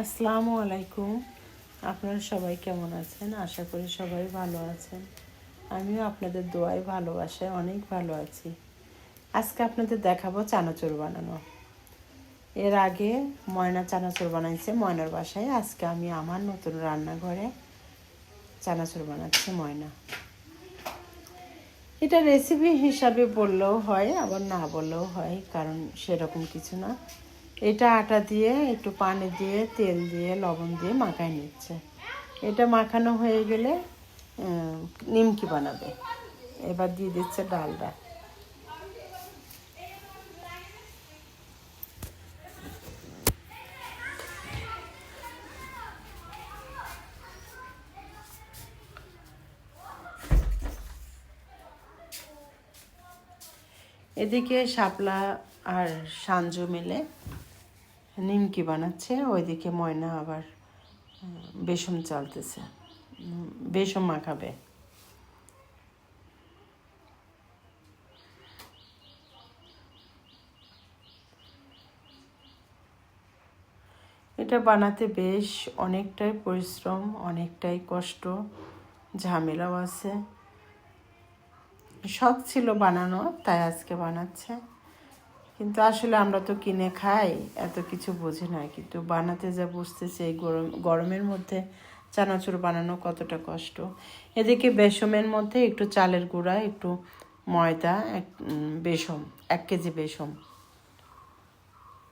আসসালামু আলাইকুম। আপনারা সবাই কেমন আছেন? আশা করি সবাই ভালো আছেন। আমিও আপনাদের দোয়ায় ভালোবাসায় অনেক ভালো আছি। আজকে আপনাদের দেখাবো চানাচুর বানানো। এর আগে ময়না চানাচুর বানাইছে ময়নার বাসায়। আজকে আমি আমার নতুন রান্নাঘরে চানাচুর বানাচ্ছি ময়না। এটা রেসিপি হিসাবে বললেও হয়, আবার না বললেও হয়, কারণ সেরকম কিছু না। এটা আটা দিয়ে, একটু পানি দিয়ে, তেল দিয়ে, লবণ দিয়ে মাখায় নিচ্ছে। এটা মাখানো হয়ে গেলে নিমকি বানাবে। এবার দিয়ে দিচ্ছে ডালটা এদিকে শাপলা আর সাঞ্জু মিলে নিমকি বানাচ্ছে, ওইদিকে ময়না আবার বেসম চালতেছে। বেসম মাখাবে। এটা বানাতে বেশ অনেকটাই পরিশ্রম, অনেকটাই কষ্ট, ঝামেলাও আছে। শখ ছিল বানানো, তাই আজকে বানাচ্ছে। কিন্তু আসলে আমরা তো কিনে খাই, এত কিছু বুঝি না। কিন্তু বানাতে যা বুঝতেছি, এই গরম, গরমের মধ্যে চানাচুর বানানো কতটা কষ্ট। এদিকে বেসমের মধ্যে একটু চালের গুঁড়া, একটু ময়দা, এক বেসম, এক কেজি বেসম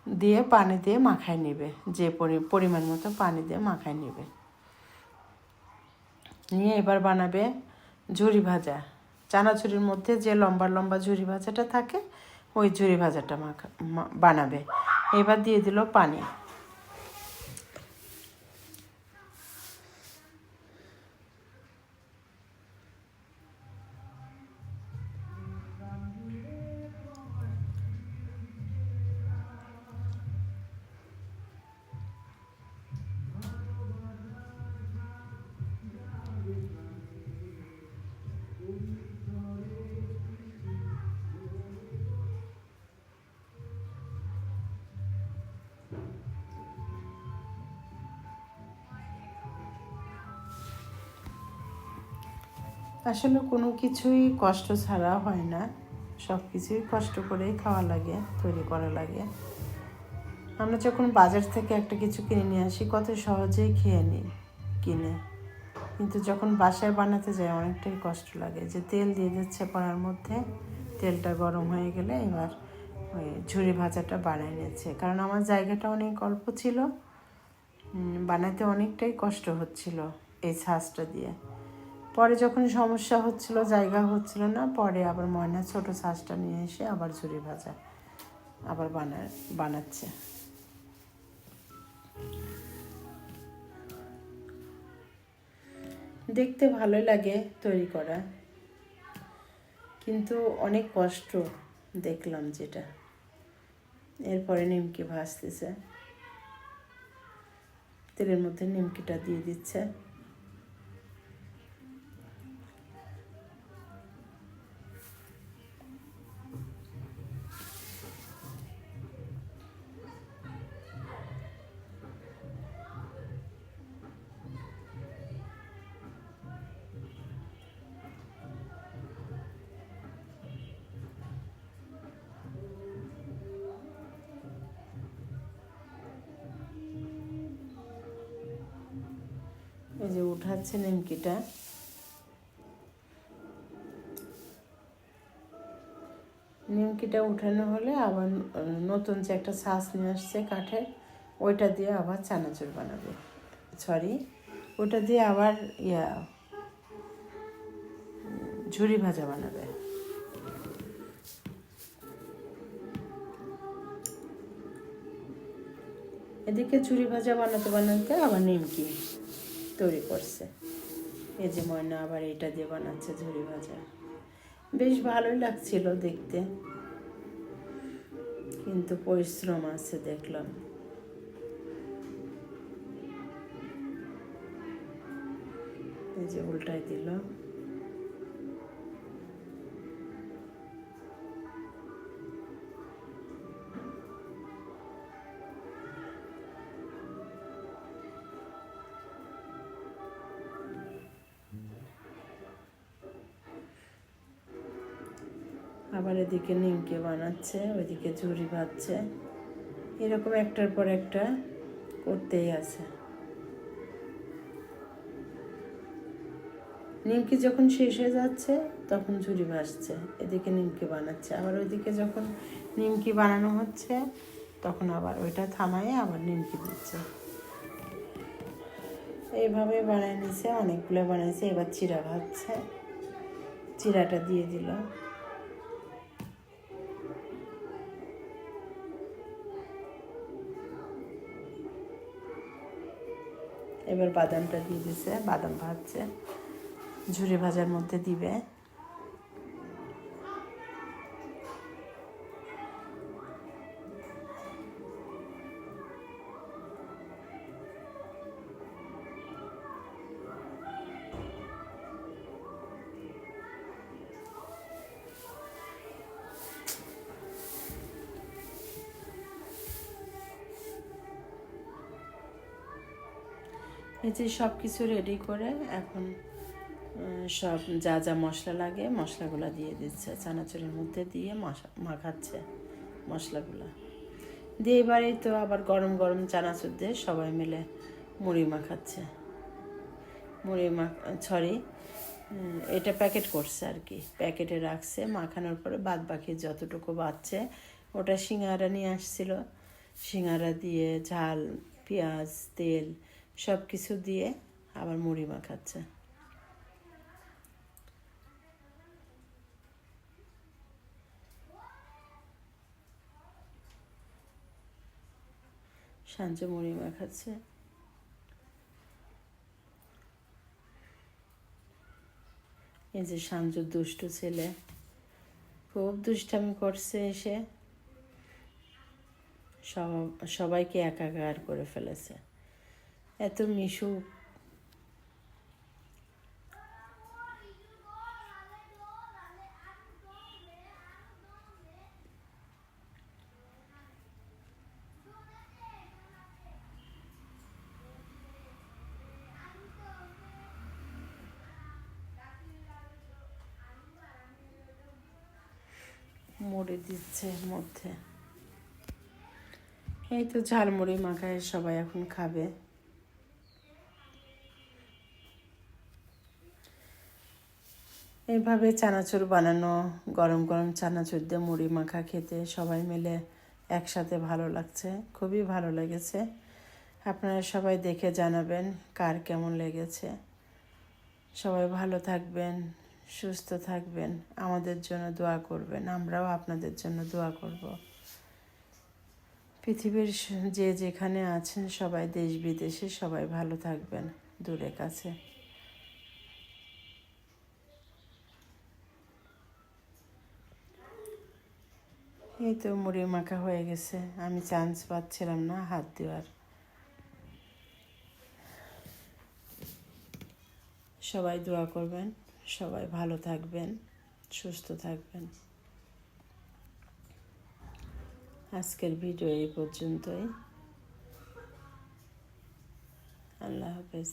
দিয়ে পানি দিয়ে মাখায় নেবে। যে পরি- পরিমাণ মতো পানি দিয়ে মাখায় নেবে। নিয়ে এবার বানাবে ঝুরি ভাজা। চানাচুরির মধ্যে যে লম্বা লম্বা ঝুরি ভাজাটা থাকে ওই ঝুরি ভাজাটা মাখা বানাবে। এবার দিয়ে দিল পানি। আসলে কোনো কিছুই কষ্ট ছাড়া হয় না। সব কিছুই কষ্ট করেই খাওয়া লাগে, তৈরি করা লাগে। আমরা যখন বাজার থেকে একটা কিছু কিনে নিয়ে আসি, কত সহজেই খেয়ে নিই, কিনে। কিন্তু যখন বাসায় বানাতে যাই, অনেকটাই কষ্ট লাগে। যে তেল দিয়ে দিচ্ছে কড়ার মধ্যে, তেলটা গরম হয়ে গেলে এবার ওই ঝুড়ি ভাজাটা বানাই নিচ্ছে। কারণ আমার জায়গাটা অনেক অল্প ছিল। বানাতে অনেকটাই কষ্ট হচ্ছিল এই ছাঁচটা দিয়ে। পরে যখন সমস্যা হচ্ছিল, জায়গা হচ্ছিল না, পরে আবার ময়না ছোট ছাঁচটা নিয়ে এসে আবার ঝুড়ি ভাজা আবার বানা বানাচ্ছে। দেখতে ভালোই লাগে তৈরি করা, কিন্তু অনেক কষ্ট দেখলাম যেটা। এরপরে নিমকি ভাজতেছে। তেলের মধ্যে নিমকিটা দিয়ে দিচ্ছে। এই যে উঠাচ্ছে নিমকিটা। নিমকিটা উঠানো হলে আবার নতুন যে একটা শ্বাস নিয়ে আসছে কাঠের, ওইটা দিয়ে আবার চানাচুর বানাবে। সরি ওটা দিয়ে আবার ইয়া, ঝুরি ভাজা বানাবে। এদিকে ঝুরি ভাজা বানাতে বানাতে আবার নিমকি। তৈরি করছে। এই যে ময়না আবার এটা দিয়ে বানাচ্ছে ঝুড়ি ভাজা। বেশ ভালোই লাগছিল দেখতে। কিন্তু পরিশ্রম আছে দেখলাম। এই যে উল্টাই দিল। আবার এদিকে নিমকে বানাচ্ছে, ওইদিকে ঝুড়ি ভাজছে। এরকম একটার পর একটা করতেই আছে। নিমকি যখন শেষ হয়ে যাচ্ছে, তখন ঝুড়ি ভাসছে এদিকে নিমকি বানাচ্ছে। আবার ওইদিকে যখন নিমকি বানানো হচ্ছে, তখন আবার ওইটা থামায় আবার নিমকি দিচ্ছে। এইভাবে বানিয়ে নিছে অনেকগুলো বানিয়েছে, এবার চিরা ভাজছে। চিরাটা দিয়ে দিল। এবার বাদামটা দিয়ে দিছে বাদাম ভাজছে ঝুরি ভাজার মধ্যে দিবে। যে সব কিছু রেডি করে এখন সব যা যা মশলা লাগে, মশলাগুলো দিয়ে দিচ্ছে। চানাচুরের মধ্যে দিয়ে মাখাচ্ছে মশলাগুলো। দিয়ে এবারেই তো আবার গরম গরম চানাচুর দিয়ে সবাই মিলে মুড়ি মাখাচ্ছে। মুড়ি মাখ সরি এটা প্যাকেট করছে আর কি। প্যাকেটে রাখছে, মাখানোর পরে বাদ বাকি যতটুকু বাচ্চে ওটা সিঙ্গারা নিয়ে আসছিল। সিঙ্গারা দিয়ে ঝাল, পেঁয়াজ, তেল সব কিছু দিয়ে আবার মুড়ি মাখাচ্ছে। সাঞ্জু মুড়ি মাখাচ্ছে। এই যে সাঞ্জুর দুষ্টু ছেলে, খুব দুষ্টামি করছে এসে। সব- সবাইকে একাকার করে ফেলেছে। এত মিশুক মুড়ি দিচ্ছে মধ্যে। এই তো ঝালমুড়ি মাখায় সবাই এখন খাবে। এইভাবে চানাচুর বানানো, গরম গরম চানাচুর দিয়ে মুড়ি মাখা খেতে সবাই মিলে একসাথে ভালো লাগছে, খুবই ভালো লেগেছে। আপনারা সবাই দেখে জানাবেন কার কেমন লেগেছে। সবাই ভালো থাকবেন, সুস্থ থাকবেন, আমাদের জন্য দোয়া করবেন, আমরাও আপনাদের জন্য দোয়া করব। পৃথিবীর যে যেখানে আছেন সবাই দেশ বিদেশে সবাই ভালো থাকবেন, দূরে কাছে। এই তো মুড়ি মাখা হয়ে গেছে। আমি চান্স পাচ্ছিলাম না হাত দেওয়ার। সবাই দোয়া করবেন, সবাই ভালো থাকবেন, সুস্থ থাকবেন। আজকের ভিডিও এই পর্যন্তই। আল্লাহ হাফেজ।